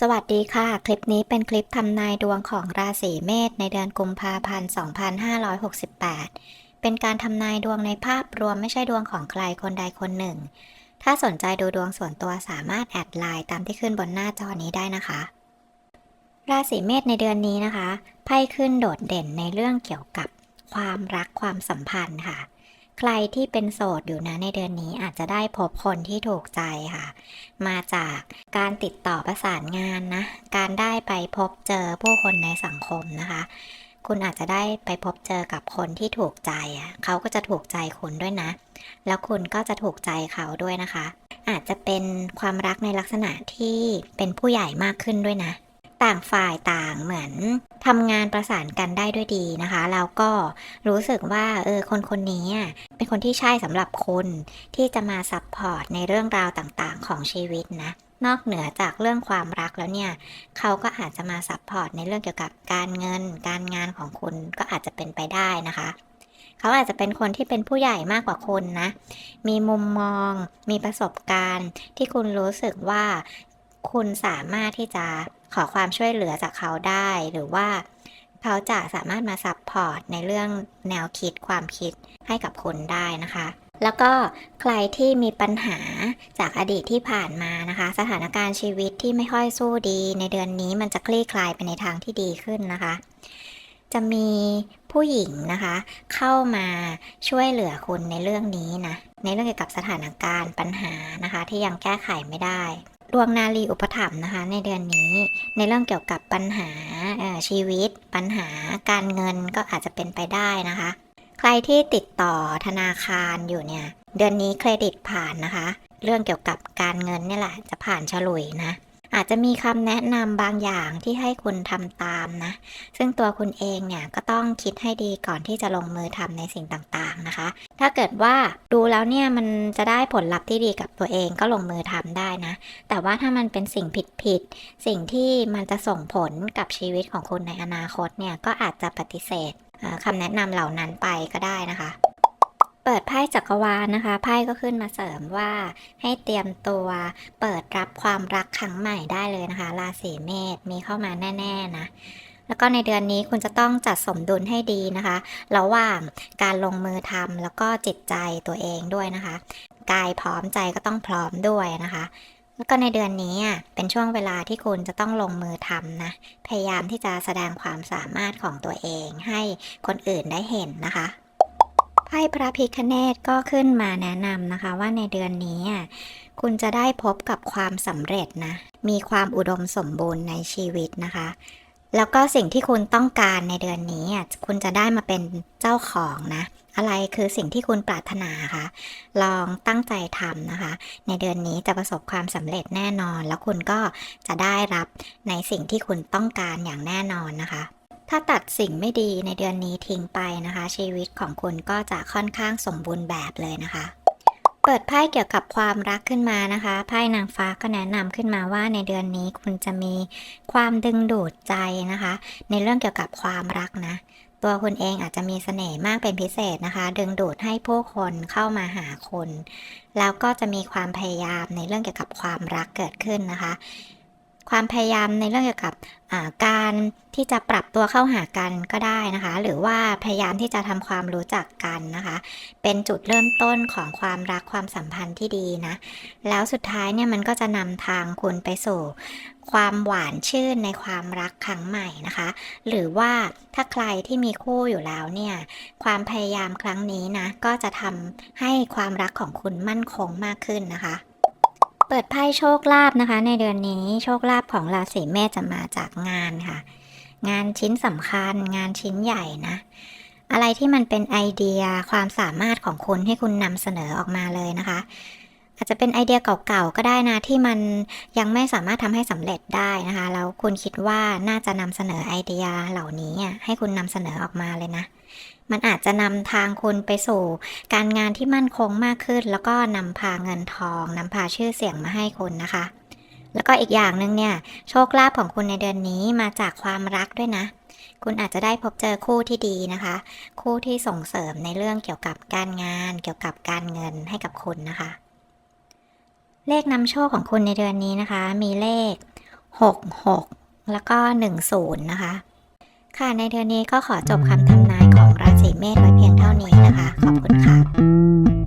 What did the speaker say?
สวัสดีค่ะ คลิปนี้เป็นคลิปทำนายดวงของราศีเมษในเดือนกุมภาพันธ์ 2568 เป็นการทำนายดวงในภาพรวมไม่ใช่ดวงของใครคนใดคนหนึ่ง ถ้าสนใจดูดวงส่วนตัวสามารถแอดไลน์ตามที่ขึ้นบนหน้าจอนี้ได้นะคะ ราศีเมษในเดือนนี้นะคะ ไพ่ขึ้นโดดเด่นในเรื่องเกี่ยวกับความรักความสัมพันธ์ค่ะ ใครที่เป็นโสดอยู่นะในเดือนนี้อาจจะได้พบคนที่ถูกใจค่ะ มาจากการติดต่อประสานงานนะ การได้ไปพบเจอผู้คนในสังคมนะคะ คุณอาจจะได้ไปพบเจอกับคนที่ถูกใจอะเขาก็จะถูกใจคุณด้วยนะ แล้วคุณก็จะถูกใจเขาด้วยนะคะ อาจจะเป็นความรักในลักษณะที่เป็นผู้ใหญ่มากขึ้นด้วยนะ ต่างฝ่ายต่างเหมือนทำงานประสานกันได้ด้วยดีนะคะ แล้วก็รู้สึกว่าเออคนคนนี้เป็นคนที่ใช่สำหรับคุณที่จะมาซัพพอร์ตในเรื่องราวต่างๆ ของชีวิตนะนอกเหนือจากเรื่องความรักแล้วเนี่ย เขาก็อาจจะมาซัพพอร์ตในเรื่องเกี่ยวกับการเงิน การงานของคุณก็อาจจะเป็นไปได้นะคะ เขาอาจจะเป็นคนที่เป็นผู้ใหญ่มากกว่าคุณนะ มีมุมมอง มีประสบการณ์ที่คุณรู้สึกว่าคุณสามารถที่จะ ขอความช่วยเหลือจากเขาได้ หรือว่าเขาจะสามารถมาซัพพอร์ตในเรื่องแนวคิดความคิดให้กับคุณได้นะคะ แล้วก็ใครที่มีปัญหาจากอดีตที่ผ่านมานะคะ สถานการณ์ชีวิตที่ไม่ค่อยสู้ดี ในเดือนนี้มันจะคลี่คลายไปในทางที่ดีขึ้นนะคะ จะมีผู้หญิงนะคะ เข้ามาช่วยเหลือคุณในเรื่องนี้นะในเรื่องเกี่ยวกับสถานการณ์ปัญหานะคะ ที่ยังแก้ไขไม่ได้ ดวงนาลีอุปถัมภ์นะคะ ในเดือนนี้ ในเรื่องเกี่ยวกับปัญหาชีวิต ปัญหาการเงินก็อาจจะเป็นไปได้นะคะ ใครที่ติดต่อธนาคารอยู่เนี่ย เดือนนี้เครดิตผ่านนะคะ เรื่องเกี่ยวกับการเงินเนี่ยแหละจะผ่านฉลุยนะ อาจจะมีคำแนะนำบางอย่างที่ให้คุณทำตามนะ ซึ่งตัวคุณเองเนี่ยก็ต้องคิดให้ดีก่อนที่จะลงมือทำในสิ่งต่างๆนะคะ ถ้าเกิดว่าดูแล้วเนี่ยมันจะได้ผลลัพธ์ที่ดีกับตัวเองก็ลงมือทำได้นะ แต่ว่าถ้ามันเป็นสิ่งผิดๆสิ่งที่มันจะส่งผลกับชีวิตของคุณในอนาคตเนี่ยก็อาจจะปฏิเสธคำแนะนำเหล่านั้นไปก็ได้นะคะ เปิดไพ่จักรวาลนะคะ ไพ่ก็ขึ้นมาเสริมว่าให้เตรียมตัวเปิดรับความรักครั้งใหม่ได้เลยนะคะ ราศีเมษมีเข้ามาแน่ ๆ นะแล้วก็ในเดือนนี้คุณจะต้องจัดสมดุลให้ดีนะคะ ระหว่างการลงมือทำแล้วก็จิตใจตัวเองด้วยนะคะ กายพร้อมใจก็ต้องพร้อมด้วยนะคะ แล้วก็ในเดือนนี้เป็นช่วงเวลาที่คุณจะต้องลงมือทำนะ พยายามที่จะแสดงความสามารถของตัวเองให้คนอื่นได้เห็นนะคะ ไพ่พระพิคเนตก็ขึ้นมาแนะนำนะคะ ว่าในเดือนนี้คุณจะได้พบกับความสำเร็จนะ มีความอุดมสมบูรณ์ในชีวิตนะคะ แล้วก็สิ่งที่คุณต้องการในเดือนนี้คุณจะได้มาเป็นเจ้าของนะ อะไรคือสิ่งที่คุณปรารถนาคะ ลองตั้งใจทำนะคะ ในเดือนนี้จะประสบความสำเร็จแน่นอน แล้วคุณก็จะได้รับในสิ่งที่คุณต้องการอย่างแน่นอนนะคะ ถ้าตัดสิ่งไม่ดีในเดือนนี้ทิ้งไปนะคะ ชีวิตของคุณก็จะค่อนข้างสมบูรณ์แบบเลยนะคะ เปิดไพ่เกี่ยวกับความรักขึ้นมานะคะไพ่นางฟ้าก็แนะนำขึ้นมาว่าในเดือนนี้คุณจะมีความดึงดูดใจนะคะ ในเรื่องเกี่ยวกับความรักนะตัวคุณเองอาจจะมีเสน่ห์มากเป็นพิเศษนะคะ ดึงดูดให้ผู้คนเข้ามาหาคุณแล้วก็จะมีความพยายามในเรื่องเกี่ยวกับความรักเกิดขึ้นนะคะ ความพยายามในเรื่องเกี่ยวกับการที่จะปรับตัวเข้าหากันก็ได้นะคะ หรือว่าพยายามที่จะทำความรู้จักกันนะคะ เป็นจุดเริ่มต้นของความรักความสัมพันธ์ที่ดีนะ แล้วสุดท้ายเนี่ยมันก็จะนำทางคุณไปสู่ ความหวานชื่นในความรักครั้งใหม่นะคะ หรือว่าถ้าใครที่มีคู่อยู่แล้วเนี่ย ความพยายามครั้งนี้นะก็จะทำให้ความรักของคุณมั่นคงมากขึ้นนะคะ เปิดไพ่โชคลาภนะคะ ในเดือนนี้โชคลาภของราศีเมษจะมาจากงานค่ะ งานชิ้นสำคัญ งานชิ้นใหญ่นะ อะไรที่มันเป็นไอเดียความสามารถของคุณให้คุณนำเสนอออกมาเลยนะคะ อาจจะเป็นไอเดียเก่าๆก็ได้นะที่มันยังไม่สามารถทำให้สำเร็จได้นะคะแล้วคุณคิดว่าน่าจะนำเสนอไอเดียเหล่านี้ให้คุณนำเสนอออกมาเลยนะ มันอาจจะนำทางคุณไปสู่ การงานที่มั่นคงมากขึ้น แล้วก็นำพาเงินทองนำพาชื่อเสียงมาให้คุณนะคะ แล้วก็อีกอย่างหนึ่งเนี่ยโชคลาภของคุณในเดือนนี้มาจากความรักด้วยนะ คุณอาจจะได้พบเจอคู่ที่ดีนะคะ คู่ที่ส่งเสริมในเรื่องเกี่ยวกับการงาน เกี่ยวกับการเงินให้กับคุณนะคะ เลขนำโชคของคุณในเดือนนี้นะคะ มีเลข 6 6 แล้วก็ 1 0 นะคะค่ะในเดือนนี้ก็ขอจบคำทำ เมธไว้เพียงเท่านี้นะคะ ขอบคุณค่ะ